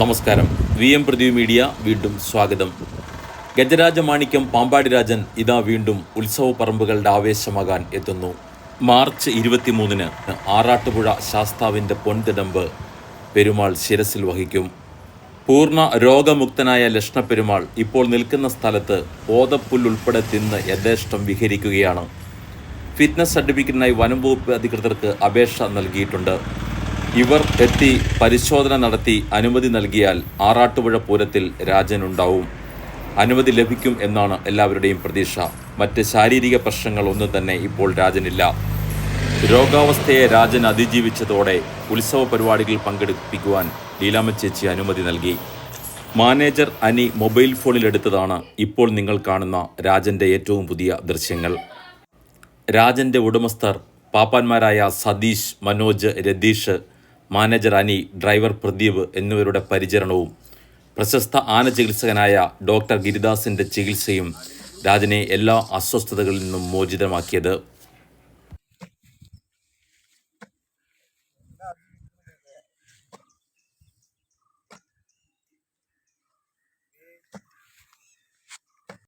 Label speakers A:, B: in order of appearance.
A: നമസ്കാരം. V M പ്രതി media വീണ്ടും സ്വാഗതം. ഗജരാജ മാണിക്യം പാമ്പാടി രാജൻ ഇതാ വീണ്ടും ഉത്സവ പറമ്പുകളുടെ ആവേശമാകാൻ എത്തുന്നു. മാർച്ച് ഇരുപത്തിമൂന്നിന് ആറാട്ടുപുഴ ശാസ്താവിന്റെ പൊൻതിടമ്പ് പെരുമാൾ ശിരസിൽ വഹിക്കും. പൂർണ രോഗമുക്തനായ ലക്ഷ്ണപ്പെരുമാൾ ഇപ്പോൾ നിൽക്കുന്ന സ്ഥലത്ത് ഓതപ്പുല്ലുൾപ്പെടെ തിന്ന് യഥേഷ്ടം വിഹരിക്കുകയാണ്. ഫിറ്റ്നസ് സർട്ടിഫിക്കറ്റിനായി വനം വകുപ്പ് അധികൃതർക്ക് അപേക്ഷ നൽകിയിട്ടുണ്ട്. ഇവർ എത്തി പരിശോധന നടത്തി അനുമതി നൽകിയാൽ ആറാട്ടുപുഴ പൂരത്തിൽ രാജനുണ്ടാവും. അനുമതി ലഭിക്കും എന്നാണ് എല്ലാവരുടെയും പ്രതീക്ഷ. മറ്റ് ശാരീരിക പ്രശ്നങ്ങൾ ഒന്നും തന്നെ ഇപ്പോൾ രാജനില്ല. രോഗാവസ്ഥയെ രാജൻ അതിജീവിച്ചതോടെ ഉത്സവ പരിപാടികളിൽ പങ്കെടുപ്പിക്കുവാൻ ലീലാമ്മ ചേച്ചി അനുമതി നൽകി. മാനേജർ അനി മൊബൈൽ ഫോണിൽ എടുത്തതാണ് ഇപ്പോൾ നിങ്ങൾ കാണുന്ന രാജന്റെ ഏറ്റവും പുതിയ ദൃശ്യങ്ങൾ. രാജന്റെ ഉടമസ്ഥർ പാപ്പാന്മാരായ സതീഷ് മനോജ് രതീഷ് മാനേജർ അനി ഡ്രൈവർ പ്രദീപ് എന്നിവരുടെ പരിചരണവും പ്രശസ്ത ആന ചികിത്സകനായ ഡോക്ടർ ഗിരിദാസിന്റെ ചികിത്സയും രാജനെ എല്ലാ അസ്വസ്ഥതകളിൽ നിന്നും മോചിതമാക്കിയത്.